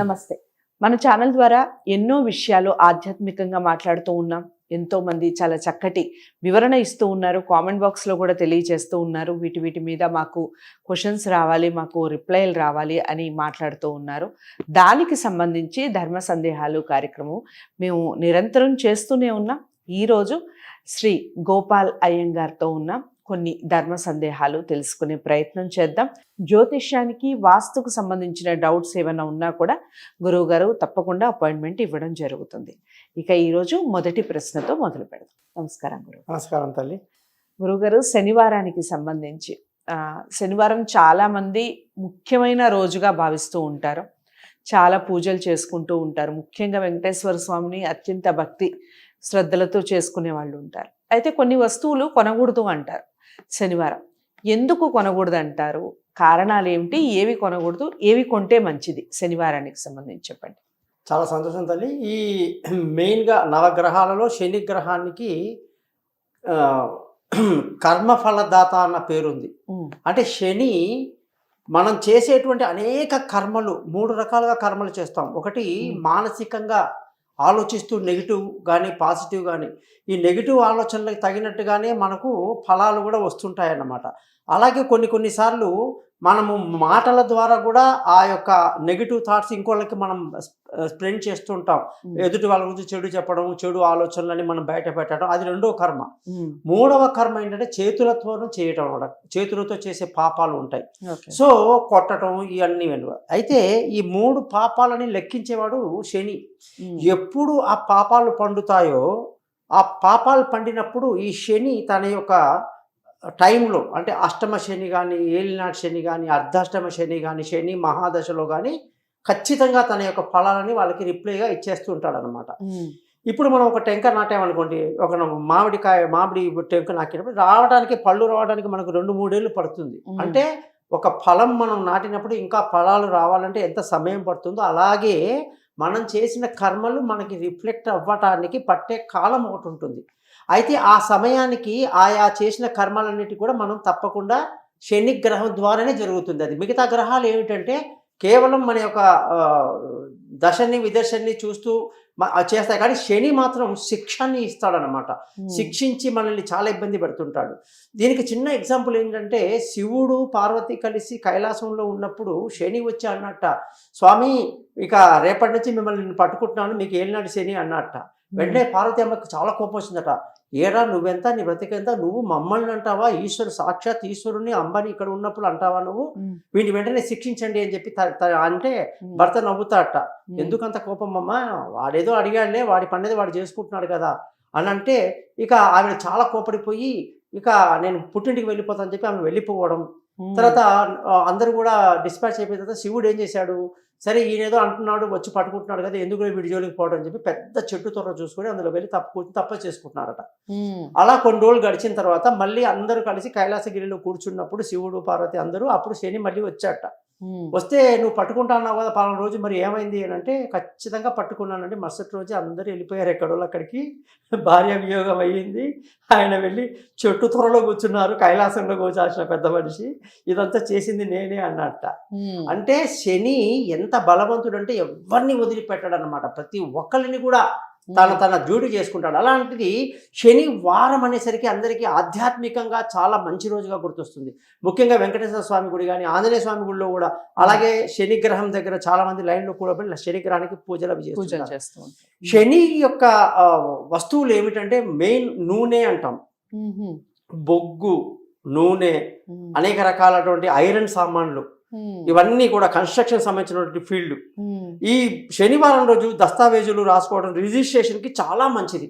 నమస్తే. మన ఛానల్ ద్వారా ఎన్నో విషయాలు ఆధ్యాత్మికంగా మాట్లాడుతూ ఉన్నాం. ఎంతో మంది చాలా చక్కటి వివరణ ఇస్తూ ఉన్నారు. కామెంట్ బాక్స్లో కూడా తెలియజేస్తూ ఉన్నారు. వీటి వీటి మీద మాకు క్వశ్చన్స్ రావాలి మాకు రిప్లైలు రావాలి అని మాట్లాడుతూ ఉన్నారు. దానికి సంబంధించి ధర్మ సందేహాలు కార్యక్రమం మేము నిరంతరం చేస్తూనే ఉన్నాం. ఈరోజు శ్రీ గోపాల్ అయ్యంగార్తో ఉన్నాం. కొన్ని ధర్మ సందేహాలు తెలుసుకునే ప్రయత్నం చేద్దాం. జ్యోతిష్యానికి వాస్తుకు సంబంధించిన డౌట్స్ ఏమైనా ఉన్నా కూడా గురువు గారు తప్పకుండా అపాయింట్మెంట్ ఇవ్వడం జరుగుతుంది. ఇక ఈరోజు మొదటి ప్రశ్నతో మొదలు పెడదాం. నమస్కారం గురువు. నమస్కారం తల్లి. గురువుగారు శనివారానికి సంబంధించి శనివారం చాలా మంది ముఖ్యమైన రోజుగా భావిస్తూ ఉంటారు. చాలా పూజలు చేసుకుంటూ ఉంటారు. ముఖ్యంగా వెంకటేశ్వర స్వామిని అత్యంత భక్తి శ్రద్ధలతో చేసుకునే వాళ్ళు ఉంటారు. అయితే కొన్ని వస్తువులు కొనకూడదు అంటారు. శనివారం. ఎందుకు కొనకూడదు అంటారు కారణాలు ఏమిటి ఏవి కొనకూడదు? ఏవి కొంటే మంచిది? శనివారానికి సంబంధించి చెప్పండి. చాలా సంతోషం తల్లి. ఈ మెయిన్గా నవగ్రహాలలో శని గ్రహానికి కర్మఫలదాత అన్న పేరుంది. అంటే శని మనం చేసేటువంటి అనేక కర్మలు మూడు రకాలుగా కర్మలు చేస్తాం. ఒకటి. మానసికంగా ఆలోచిస్తూ నెగిటివ్ కానీ పాజిటివ్ కానీ ఈ నెగిటివ్ ఆలోచనలకు తగినట్టుగానే మనకు ఫలాలు కూడా వస్తుంటాయి అన్నమాట అలాగే కొన్ని కొన్నిసార్లు మనము మాటల ద్వారా కూడా ఆ యొక్క నెగిటివ్ థాట్స్ ఇంకోళ్ళకి మనం స్ప్రెండ్ చేస్తుంటాం. ఎదుటి వాళ్ళ గురించి చెడు చెప్పడం చెడు ఆలోచనలని మనం బయట పెట్టడం అది రెండో కర్మ. మూడవ కర్మ ఏంటంటే చేతులతోనూ చేయటం చేతులతో చేసే పాపాలు ఉంటాయి. సో కొట్టడం ఇవన్నీ అయితే ఈ మూడు పాపాలని లెక్కించేవాడు శని. ఎప్పుడు ఆ పాపాలు పండుతాయో ఆ పాపాలు పండినప్పుడు ఈ శని తన యొక్క టైంలో అంటే అష్టమ శని కానీ ఏలినాటి శని కానీ అర్ధాష్టమ శని కానీ శని మహాదశలో కానీ ఖచ్చితంగా తన యొక్క ఫలాలని వాళ్ళకి రిప్లైగా ఇచ్చేస్తూ ఉంటాడు అనమాట ఇప్పుడు మనం ఒక టెంక నాటామనుకోండి ఒక మామిడికాయ మామిడి టెంక నాటినప్పుడు రావడానికి పళ్ళు రావడానికి మనకు రెండు మూడేళ్ళు పడుతుంది. అంటే ఒక ఫలం మనం నాటినప్పుడు ఇంకా ఫలాలు రావాలంటే ఎంత సమయం పడుతుందో అలాగే మనం చేసిన కర్మలు మనకి రిఫ్లెక్ట్ అవ్వటానికి పట్టే కాలం ఒకటి ఉంటుంది. అయితే ఆ సమయానికి ఆయా చేసిన కర్మలన్నిటి కూడా మనం తప్పకుండా శని గ్రహం ద్వారానే జరుగుతుంది అది. మిగతా గ్రహాలు ఏమిటంటే కేవలం మన యొక్క దశని విదర్శని చూస్తూ చేస్తాయి. కానీ శని మాత్రం శిక్షని ఇస్తాడనమాట శిక్షించి మనల్ని చాలా ఇబ్బంది పెడుతుంటాడు. దీనికి చిన్న ఎగ్జాంపుల్ ఏంటంటే శివుడు పార్వతి కలిసి కైలాసంలో ఉన్నప్పుడు శని వచ్చి అన్నట్ట స్వామి ఇక రేపటి నుంచి మిమ్మల్ని నేను పట్టుకుంటున్నాను మీకు ఏలినాడు శని అన్నట్ట. వెంటనే పార్వతి అమ్మకి చాలా కోపం వచ్చిందట. ఏరా నువ్వెంత నీ బ్రతికెంత? నువ్వు మమ్మల్ని అంటావా? ఈశ్వరు సాక్షాత్ ఈశ్వరుని అంబని ఇక్కడ ఉన్నప్పుడు అంటావా నువ్వు? వీడిని వెంటనే శిక్షించండి అని చెప్పి అంటే భర్త నవ్వుతాడట ఉమ్, ఎందుకంత కోపం అమ్మ? వాడేదో అడిగాడులే వాడి పనేది వాడు చేసుకుంటున్నాడు కదా. అని అంటే ఇక ఆవిడ చాలా కోపడిపోయి ఇక నేను పుట్టింటికి వెళ్ళిపోతానని చెప్పి ఆమె వెళ్ళిపోవడం. తర్వాత అందరూ కూడా డిస్పాచ్ అయిపోయిన తర్వాత శివుడు ఏం చేశాడు? సరే ఈయనేదో అంటున్నాడు వచ్చి పట్టుకుంటున్నాడు కదా ఎందుకు వీడి జోలికి పోవడం అని చెప్పి పెద్ద చెట్టు తొర్ర చూసుకొని అందులో వెళ్ళి తప్పు కూర్చుని తప్ప చేసుకుంటున్నారట. అలా కొన్ని రోజులు గడిచిన తర్వాత మళ్ళీ అందరూ కలిసి కైలాసగిరిలో కూర్చున్నప్పుడు శివుడు పార్వతి అందరూ అప్పుడు శని మళ్ళీ వచ్చాట వస్తే నువ్వు పట్టుకుంటా అన్నావు కదా పలానా రోజు మరి ఏమైంది అని అంటే ఖచ్చితంగా పట్టుకున్నానండి. మరుసటి రోజు అందరూ వెళ్ళిపోయారు ఎక్కడో అక్కడికి. భార్య వియోగం అయ్యింది. ఆయన వెళ్ళి చెట్టు త్వరలో కూర్చున్నారు. కైలాసంలో కూర్చాల్సిన పెద్ద మనిషి. ఇదంతా చేసింది నేనే అన్నట్ట. అంటే శని ఎంత బలవంతుడు అంటే ఎవరిని వదిలిపెట్టాడు అనమాట ప్రతి ఒక్కరిని కూడా తన తన డ్యూటీ చేసుకుంటాడు. అలాంటిది శని వారం అనేసరికి అందరికీ ఆధ్యాత్మికంగా చాలా మంచి రోజుగా గుర్తొస్తుంది. ముఖ్యంగా వెంకటేశ్వర స్వామి గుడి కానీ ఆంజనేయ స్వామి గుడిలో కూడా అలాగే శని గ్రహం దగ్గర చాలా మంది లైన్లో కూడా వెళ్ళి శని గ్రహానికి పూజలు అవి చేస్తూ శని యొక్క వస్తువులు ఏమిటంటే మెయిన్ నూనె అంటాం. బొగ్గు నూనె అనేక రకాలటువంటి ఐరన్ సామాన్లు. ఇవన్నీ కూడా కన్స్ట్రక్షన్ సంబంధించినటువంటి ఫీల్డ్. ఈ శనివారం రోజు దస్తావేజులు రాసుకోవడం రిజిస్ట్రేషన్కి చాలా మంచిది.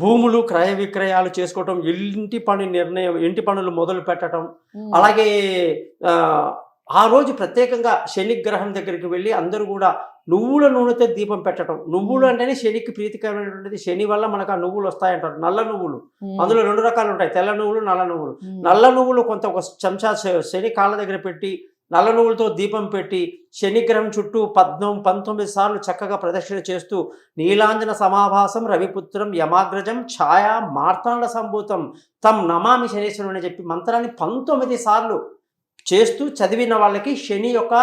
భూములు క్రయ విక్రయాలు చేసుకోవటం ఇంటి పని నిర్ణయం ఇంటి పనులు మొదలు పెట్టడం అలాగే ఆ, రోజు ప్రత్యేకంగా శని గ్రహం దగ్గరికి వెళ్ళి అందరూ కూడా నువ్వుల నూనెతో దీపం పెట్టడం నువ్వులు అంటేనే శనికి ప్రీతికరమైనటువంటిది. శని వల్ల మనకు ఆ నువ్వులు వస్తాయంటారు నల్ల నువ్వులు. అందులో రెండు రకాలు ఉంటాయి. తెల్ల నువ్వులు నల్ల నువ్వులు. నల్ల నువ్వులు కొంత ఒక చెంచా శని కాళ్ళ దగ్గర పెట్టి నల్ల నువ్వులతో దీపం పెట్టి శనిగ్రహం చుట్టూ పద్నం పంతొమ్మిది సార్లు చక్కగా ప్రదక్షిణ చేస్తూ నీలాంజన సమాభాసం రవిపుత్రం యమాగ్రజం ఛాయ మార్తాండ సంభూతం తమ్ నమామి శనీశ్వరుని అని చెప్పి మంత్రాన్ని పంతొమ్మిది సార్లు చేస్తూ చదివిన వాళ్ళకి శని యొక్క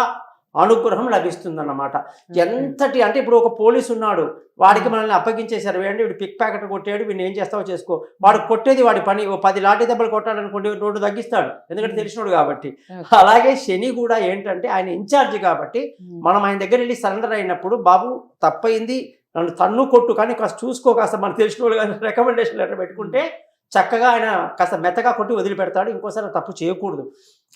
అనుగ్రహం లభిస్తుందన్నమాట. ఎంతటి అంటే ఇప్పుడు ఒక పోలీసు ఉన్నాడు వాడికి మనల్ని అప్పగించేశారు వేయండి వీడు పిక్ ప్యాకెట్ కొట్టాడు వీడిని ఏం చేస్తావో చేసుకో. వాడు కొట్టేది వాడి పని ఓ పది లాఠీ దెబ్బలు కొట్టాడనుకోండి రోడ్డు తగ్గిస్తాడు ఎందుకంటే తెలిసినోడు కాబట్టి. అలాగే శని కూడా ఏంటంటే ఆయన ఇన్ఛార్జ్ కాబట్టి మనం ఆయన దగ్గర వెళ్ళి సరెండర్ అయినప్పుడు బాబు తప్పయింది నన్ను తన్ను కొట్టు కానీ కాస్త చూసుకో కాస్త మనకు తెలిసిన వాళ్ళు కానీ రికమెండేషన్ లెటర్ పెట్టుకుంటే చక్కగా ఆయన కాస్త మెత్తగా కొట్టి వదిలిపెడతాడు ఇంకోసారి తప్పు చేయకూడదు.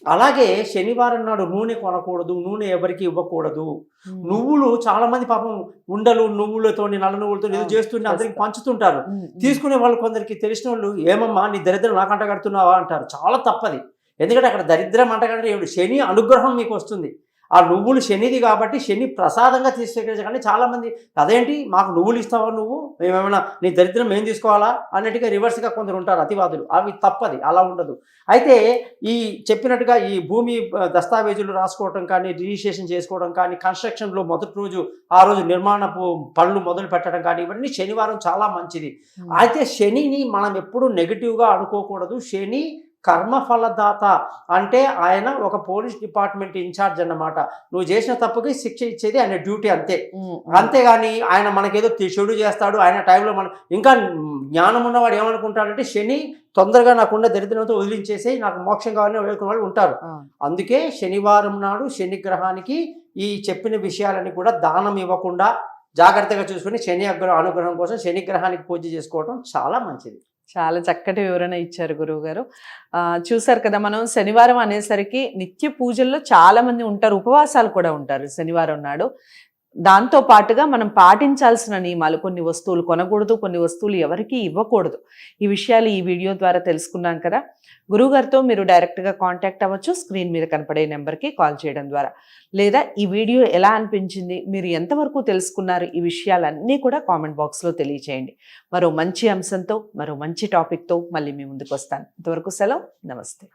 అలాగే శనివారం నాడు నూనె కొనకూడదు నూనె ఎవరికి ఇవ్వకూడదు. నువ్వులు చాలా మంది పాపం ఉండలు నువ్వులతోని నల్ల నువ్వులతో ఏదో చేస్తుంటే అందరికి. పంచుతుంటారు. తీసుకునే వాళ్ళు కొందరికి తెలిసిన వాళ్ళు ఏమమ్మా నీ దరిద్రం నాకు అంటగడుతున్నావా అంటారు. చాలా తప్పది. ఎందుకంటే అక్కడ దరిద్రం అంటగంటే ఏమిటి? శని అనుగ్రహం మీకు వస్తుంది. ఆ నువ్వులు శనిది కాబట్టి శని ప్రసాదంగా తీసుకెళ్ళి చాలా మంది అదేంటి? మాకు నువ్వులు ఇస్తావా నువ్వు? మేమేమైనా నీ దరిద్రం ఏం తీసుకోవాలా? అన్నట్టుగా రివర్స్గా కొందరు ఉంటారు అతివాదులు. అవి తప్పది అలా ఉండదు. అయితే ఈ చెప్పినట్టుగా ఈ భూమి దస్తావేజులు రాసుకోవడం కానీ రిజిస్ట్రేషన్ చేసుకోవడం కానీ కన్స్ట్రక్షన్లో మొదటి రోజు ఆ రోజు నిర్మాణపు పనులు మొదలు పెట్టడం కానీ ఇవన్నీ శనివారం చాలా మంచిది. అయితే శనిని మనం ఎప్పుడు నెగిటివ్గా అనుకోకూడదు. శని కర్మఫలదాత అంటే ఆయన ఒక పోలీస్ డిపార్ట్మెంట్ ఇన్ఛార్జ్ అన్నమాట. నువ్వు చేసిన తప్పుకి శిక్ష ఇచ్చేది ఆయన డ్యూటీ అంతే. అంతేగాని ఆయన మనకేదో చెడు చేస్తాడు ఆయన టైంలో మన ఇంకా జ్ఞానం ఉన్నవాడు ఏమనుకుంటాడంటే శని తొందరగా నాకున్న దరిద్రంతో వదిలించేసి నాకు మోక్షం కావాలని వేడుకున్న వాళ్ళు ఉంటారు. అందుకే శనివారం నాడు శని గ్రహానికి ఈ చెప్పిన విషయాలని కూడా దానం ఇవ్వకుండా జాగ్రత్తగా చూసుకుని శని అనుగ్రహం కోసం శని గ్రహానికి పూజ చేసుకోవడం చాలా మంచిది. చాలా చక్కటి వివరణ ఇచ్చారు గురువు గారు చూసారు కదా మనం శనివారం అనేసరికి నిత్య పూజల్లో చాలా మంది ఉంటారు ఉపవాసాలు కూడా ఉంటారు శనివారం నాడు. దాంతో పాటుగా మనం పాటించాల్సిన నియమాలు కొన్ని వస్తువులు కొనకూడదు కొన్ని వస్తువులు ఎవరికి ఇవ్వకూడదు. ఈ విషయాలు ఈ వీడియో ద్వారా తెలుసుకున్నాం కదా. గురువుగారితో మీరు డైరెక్ట్గా కాంటాక్ట్ అవ్వచ్చు. స్క్రీన్ మీద కనపడే నెంబర్కి కాల్ చేయడం ద్వారా. లేదా ఈ వీడియో ఎలా అనిపించింది? మీరు ఎంతవరకు తెలుసుకున్నారు? ఈ విషయాలన్నీ కూడా కామెంట్ బాక్స్లో తెలియచేయండి. మరో మంచి అంశంతో మరో మంచి టాపిక్తో మళ్ళీ మీ ముందుకు వస్తాను. ఇంతవరకు సెలవు. నమస్తే.